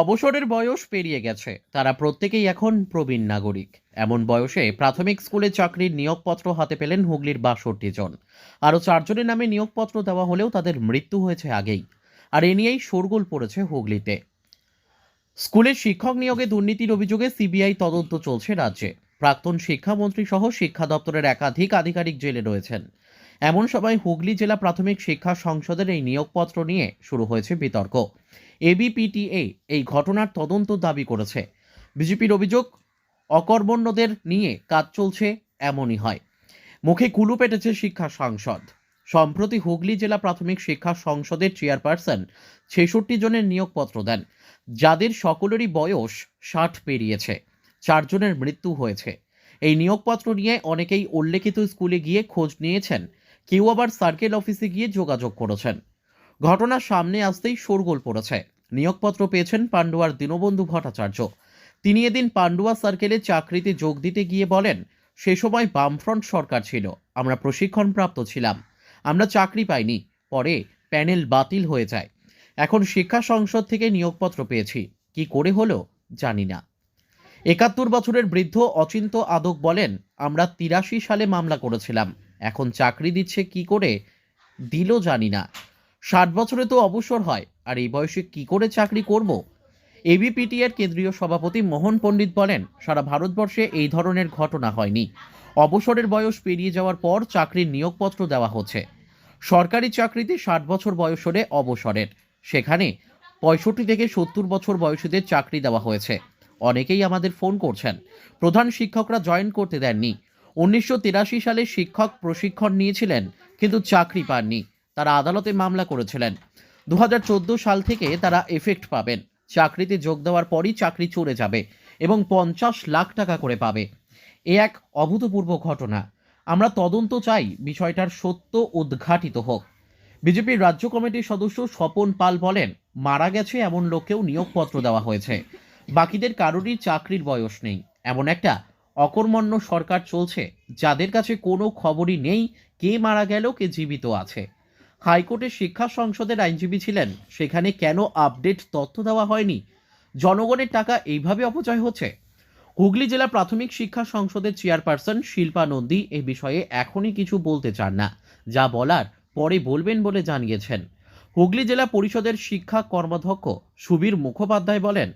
অবসরের বয়স পেরিয়ে গেছে। তারা প্রত্যেকেই এখন প্রবীণ নাগরিক। এমন বয়সে প্রাথমিক স্কুলে চাকরির নিয়োগপত্র হাতে পেলেন হুগলির বাষট্টি জন। আরও চারজনের নামে নিয়োগপত্র দেওয়া হলেও তাদের মৃত্যু হয়েছে আগেই। আর এ নিয়েই শোরগোল পড়েছে হুগলিতে। স্কুলের শিক্ষক নিয়োগে দুর্নীতির অভিযোগে সিবিআই তদন্ত চলছে রাজ্যে। প্রাক্তন শিক্ষামন্ত্রী সহ শিক্ষা দপ্তরের একাধিক আধিকারিক জেলে রয়েছেন। এমন সময় হুগলি জেলা প্রাথমিক শিক্ষা সংসদের এই নিয়োগপত্র নিয়ে শুরু হয়েছে বিতর্ক। এবিপিটিএ এই ঘটনার তদন্ত দাবি করেছে। বিজেপির অভিযোগ, অকর্মণ্যদের নিয়ে কাজ চলছে এমনই হয়। মুখে কুলু পেটেছে শিক্ষা সংসদ। সম্প্রতি হুগলি জেলা প্রাথমিক শিক্ষা সংসদের চেয়ারপারসন ছেষট্টি জনের নিয়োগপত্র দেন, যাদের সকলেরই বয়স ষাট পেরিয়েছে। চারজনের মৃত্যু হয়েছে। এই নিয়োগপত্র নিয়ে অনেকেই উল্লেখিত স্কুলে গিয়ে খোঁজ নিয়েছেন কেউ আবার সার্কেল অফিসে গিয়ে যোগাযোগ করেছেন। ঘটনা সামনে আসতেই শোরগোল পড়েছে। নিয়োগপত্র পেয়েছেন পান্ডুয়ার দীনবন্ধু ভট্টাচার্য। তিনি এদিন পান্ডুয়া সার্কেলে চাকরিতে যোগ দিতে গিয়ে বলেন, সে সময় বামফ্রন্ট সরকার ছিল। আমরা প্রশিক্ষণপ্রাপ্ত ছিলাম। আমরা চাকরি পাইনি। পরে প্যানেল বাতিল হয়ে যায়। এখন শিক্ষা সংসদ থেকে নিয়োগপত্র পেয়েছি। কি করে হলো জানি না। একাত্তর বছরের বৃদ্ধ অচিন্ত আদক বলেন, আমরা তিরাশি সালে মামলা করেছিলাম। এখন চাকরি দিচ্ছে কি করে? দিল জানি না। ষাট বছরে তো অবসর হয়, আর এই বয়সে কি করে চাকরি করব? এবিপিটি এর কেন্দ্রীয় সভাপতি মোহন পণ্ডিত বলেন, সারা ভারতবর্ষে এই ধরনের ঘটনা হয়নি। অবসরের বয়স পেরিয়ে যাওয়ার পর চাকরির নিয়োগপত্র দেওয়া হচ্ছে। সরকারি চাকরিতে ষাট বছর বয়স হলে অবসরের। সেখানে পঁয়ষট্টি থেকে সত্তর বছর বয়সীদের চাকরি দেওয়া হয়েছে। অনেকেই আমাদের ফোন করছেন। প্রধান শিক্ষকরা জয়েন করতে দেননি। উনিশশো তিরাশি সালে শিক্ষক প্রশিক্ষণ নিয়েছিলেন, কিন্তু চাকরি পাননি। তারা আদালতে মামলা করেছিলেন। দু হাজার চোদ্দ সাল থেকে তারা এফেক্ট পাবেন। চাকরিতে যোগ দেওয়ার পরই চাকরি চলে যাবে এবং পঞ্চাশ লাখ টাকা করে পাবে। এ এক অভূতপূর্ব ঘটনা। আমরা তদন্ত চাই বিষয়টার সত্য উদ্ঘাটিত হোক। বিজেপির রাজ্য কমিটির সদস্য স্বপন পাল বলেন, মারা গেছে এমন লোককেও নিয়োগপত্র দেওয়া হয়েছে। বাকিদের কারোরই চাকরির বয়স নেই। এমন একটা অকর্মণ্য সরকার চলছে। যাদের কাছে কোনো খবরই নেই, কে মারা গেল, কে জীবিত আছে। হাইকোর্টের শিক্ষা সংসদের আইনজীবী ছিলেন। সেখানে কেন আপডেট তথ্য দেওয়া হয়নি? জনগণের টাকা এইভাবে অপচয় হচ্ছে? হুগলি জেলা প্রাথমিক শিক্ষা সংসদের চেয়ারপারসন শিল্পা নন্দী এ বিষয়ে এখনই কিছু বলতে চান না। যা বলার পরে বলবেন বলে জানিয়েছেন। হুগলি জেলা পরিষদের শিক্ষা কর্মাধ্যক্ষ সুবীর মুখোপাধ্যায় বলেন,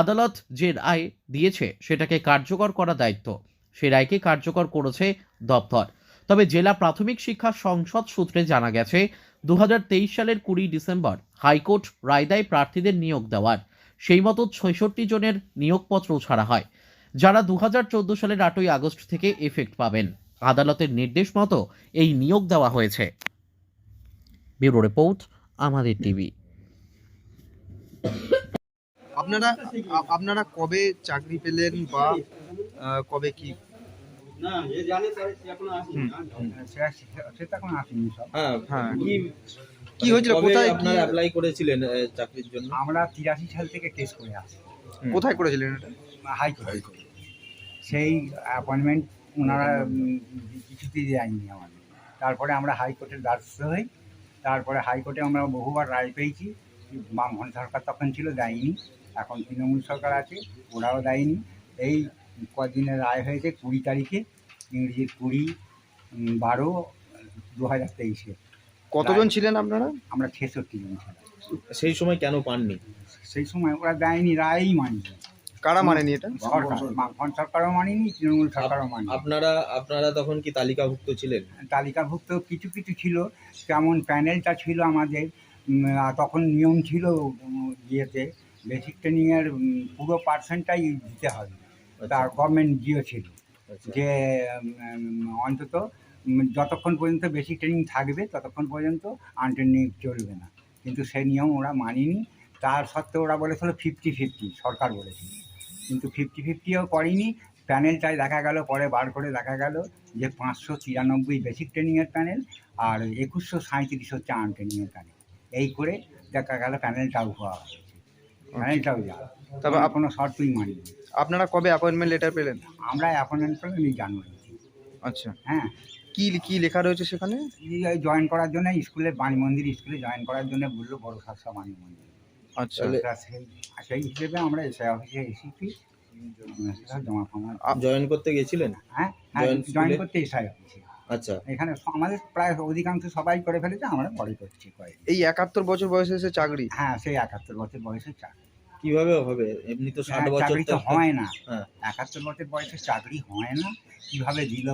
আদালত যে রায় দিয়েছে সেটাকে কার্যকর করা দায়িত্ব। সে রায়কে কার্যকর করেছে দপ্তর। তবে জেলা প্রাথমিক শিক্ষা সংসদ সূত্রে জানা গেছে দু হাজার তেইশ সালের কুড়ি ডিসেম্বর হাইকোর্ট রায় দেয় প্রার্থীদের নিয়োগ দেওয়ার। সেই মতো ছয়ষট্টি জনের নিয়োগপত্র ছাড়া হয়, যারা দু হাজার চোদ্দ সালের আটই আগস্ট থেকে এফেক্ট পাবেন। আদালতের নির্দেশ মতো এই নিয়োগ দেওয়া হয়েছে। ব্যুরো রিপোর্ট আমাদের টিভি আপনারা আপনারা কবে চাকরি পেলেন বা কবে কি? কি কি হয়েছিল? কোথায় আপনারা অ্যাপ্লাই করেছিলেন চাকরির জন্য? আমরা তিরাশি সাল থেকে টেস্ট করে আসি। কোথায় করেছিলেন এটা? হাইকোর্ট সেই অ্যাপয়েন্টমেন্ট ওনারা কিছুতেই দেয়নি আমাদের। তারপরে আমরা হাইকোর্টের দ্বারস্থ হই। তারপরে হাইকোর্টে আমরা বহুবার রায় পেয়েছি। বামফ্রন্ট সরকার তখন ছিল দেয়নি। এখন তৃণমূল সরকার আছে ওরাও দেয়নি। এই কদিনের রায় হয়েছে কুড়ি তারিখে ইংরেজির কুড়ি বারো দু হাজার তেইশে। কতজন ছিলেন আপনারা? আমরা ছেষট্টি জন ছিলাম। সেই সময় কেন পাননি? সেই সময় ওরা দেয়নি রায়ই মানিনি। কারা মানেনি এটা? বামফ্রন্ট সরকারও মানিনি তৃণমূল সরকারও মানিনি। আপনারা আপনারা তখন কি তালিকাভুক্ত ছিলেন? তালিকাভুক্ত কিছু কিছু ছিল যেমন প্যানেলটা ছিল আমাদের তখন নিয়ম ছিল ইয়েতে বেসিক ট্রেনিংয়ের পুরো পার্সেন্টটাই দিতে হবে। তার গভর্নমেন্ট জিও ছিল। আচ্ছা। যে অন্তত যতক্ষণ পর্যন্ত বেসিক ট্রেনিং থাকবে ততক্ষণ পর্যন্ত আনট্রেনিং চলবে না। কিন্তু সেই নিয়ম ওরা মানিনি। তার সত্ত্বেও ওরা বলেছিল ফিফটি ফিফটি সরকার বলেছিল। কিন্তু ফিফটি ফিফটিও করেনি। প্যানেলটায় দেখা গেল পরে বার করে দেখা গেল যে পাঁচশো তিরানব্বই বেসিক ট্রেনিংয়ের প্যানেল আর একুশশো সাঁত্রিশ হচ্ছে আন ট্রেনিংয়ের প্যানেল এই করে দেখা গেল প্যানেলটাও হওয়া হয়েছে। প্যানেলটাও যা তারপর তবে আপ- কোনো শর্তই মানিনি। আপনারা কবে অ্যাপয়েন্টমেন্ট লেটার পেলেন? আমরা অ্যাপয়েন্টমেন্ট করলাম এই জানুয়ারি আচ্ছা। হ্যাঁ। কি কি লেখা রয়েছে সেখানে? জয়েন করার জন্য স্কুলে বাণী মন্দির স্কুলে জয়েন করার জন্য বলল বড় শাসা বাণী মন্দির। আচ্ছা। সেই হিসেবে আমরা এসআই অফিসে এসেছি। জমা ফমা জয়েন করতে গেছিলেন হ্যাঁ হ্যাঁ জয়েন করতে এসআই অফিসে। আচ্ছা। এখানে আমাদের প্রায় অধিকাংশ সবাই করে ফেলেছে আমরা পরে করছি এই একাত্তর বছর বয়সে এসে চাকরি? হ্যাঁ সেই একাত্তর বছর বয়সে চাকরি। কীভাবে হবে? এমনি তো ষাট হ্যাঁ, বছর তো তো হয় না। হ্যাঁ। একাত্তর বছর বয়সে চাকরি হয় না। কীভাবে দিল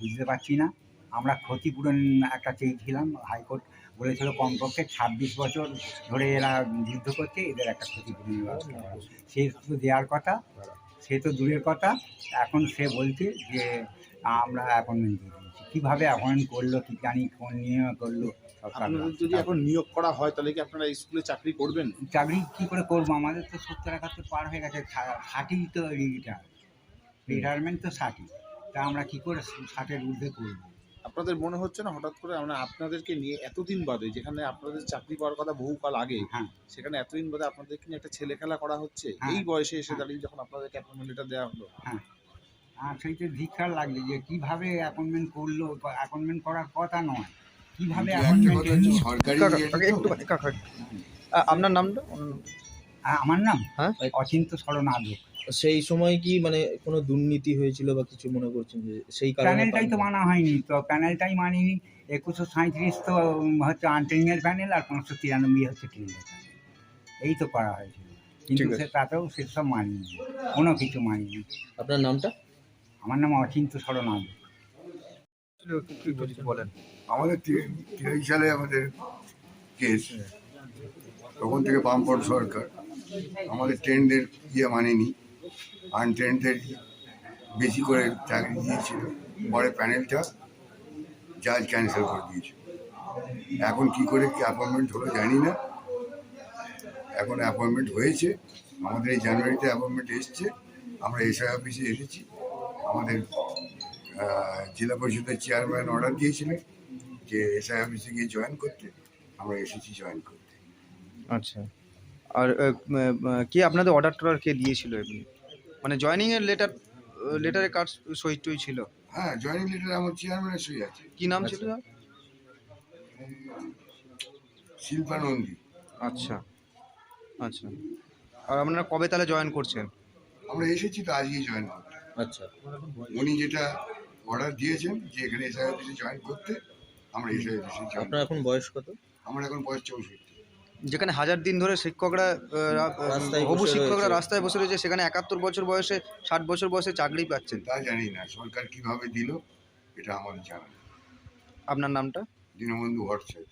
বুঝতে পারছি না। আমরা ক্ষতিপূরণ একটা চেয়েছিলাম হাইকোর্ট বলেছিল কমপক্ষে ছাব্বিশ বছর ধরে এরা যুদ্ধ করছে এদের একটা ক্ষতিপূরণের ব্যবস্থা সে তো দেওয়ার কথা সে তো দূরের কথা। এখন সে বলছে যে আমরা অ্যাপয়েন্টমেন্ট দিয়ে দিয়েছি। কীভাবে অ্যাপয়েন্ট করল কি জানি কোন নিয়মে করল আপনাদের যদি এখন নিয়োগ করা হয় তাহলে কি আপনারা স্কুলে চাকরি করবেন? চাকরি কি করে করব? আমাদের তো সত্তর একাত্তর পার হয়ে গেছে ষাটই তো রিটায়ার রিটায়ারমেন্ট তো ষাটই। তা আমরা কি করে ষাটের ঊর্ধ্বে করব? আপনাদের মনে হচ্ছে না হঠাৎ করে আমরা আপনাদেরকে নিয়ে এতদিন বাদে যেখানে আপনাদের চাকরি পাওয়ার কথা বহুকাল আগে হ্যাঁ। সেখানে এতদিন বাদে আপনাদেরকে নিয়ে একটা ছেলে খেলা করা হচ্ছে? হ্যাঁ। এই বয়সে এসে দাঁড়িয়ে যখন আপনাদেরকে অ্যাপয়েন্টমেন্ট লেটার দেওয়া হলো? হ্যাঁ। আর সেইটা ধিক্ষার লাগছে যে কীভাবে অ্যাপয়েন্টমেন্ট করল অ্যাপয়েন্টমেন্ট করার কথা নয়। কীভাবে আপনার নামটা? আমার নাম? হ্যাঁ? অচিন্ত সরণ আদক সেই সময় কি মানে কোনো দুর্নীতি হয়েছিল বা কিছু মনে করছেন যে সেই কারণে প্যানেলটাই তো মানা হয়নি তো প্যানেলটাই মানিনি। একুশশো সাঁত্রিশ তো হচ্ছে আনট্রেনিংয়ের প্যানেল আর পাঁচশো তিরানব্বই হচ্ছে প্যানেল। এই তো করা হয়েছিল। কিন্তু সে তাতেও সেসব মানিনি কোনো কিছু মানিনি। আপনার নামটা? আমার নাম অচিন্ত সরণ আদক বলেন। আমাদের তি- তিরাশি সালে আমাদের কেস তখন থেকে বামপট সরকার। আমাদের ট্রেনদের ইয়ে মানেনি। আনট্রেনদের বেশি করে চাকরি দিয়েছিল। পরে প্যানেলটা জাজ ক্যান্সেল করে দিয়েছে এখন কি করে কি অ্যাপয়েন্টমেন্ট হলো জানি না। এখন অ্যাপয়েন্টমেন্ট হয়েছে। আমাদের এই জানুয়ারিতে অ্যাপয়েন্টমেন্ট এসছে। আমরা এসআই অফিসে এসেছি। আমাদের জেলা পরিষদের চেয়ারম্যান অর্ডার দিয়েছিলেন যে এসআই অফিসে গিয়ে জয়েন করতে। আমরা এসেছি জয়েন করতে। আচ্ছা। আর কে আপনাদের অর্ডার টর্ডার কে দিয়েছিল এমনি? মানে জয়নিং এর লেটার লেটারে কার্ড সই টই ছিল। হ্যাঁ জয়েনিং লেটার আমার চেয়ারম্যানের সই আছে। কি নাম ছিল? তার? শিল্পা নন্দী। আচ্ছা। আচ্ছা। আর আপনারা কবে তাহলে জয়েন করছেন? আমরা এসেছি তো আজকেই জয়েন করতে। আচ্ছা। উনি যেটা অর্ডার দিয়েছেন যে এখানে এসআই অফিসে জয়েন করতে আমরা এসআই অফিসে জয়েন আপনার এখন বয়স কত? আমার এখন বয়স চৌষট্টি। যেখানে হাজার দিন ধরে শিক্ষকরা বহু হবু শিক্ষকরা রাস্তায় বসে রয়েছে। সেখানে একাত্তর বছর বয়সে ষাট বছর বয়সে চাকরি পাচ্ছেন। তা জানি না সরকার কীভাবে দিল এটা আমাদের জানা নেই। আপনার নামটা? দীনবন্ধু ভট্টাচার্য।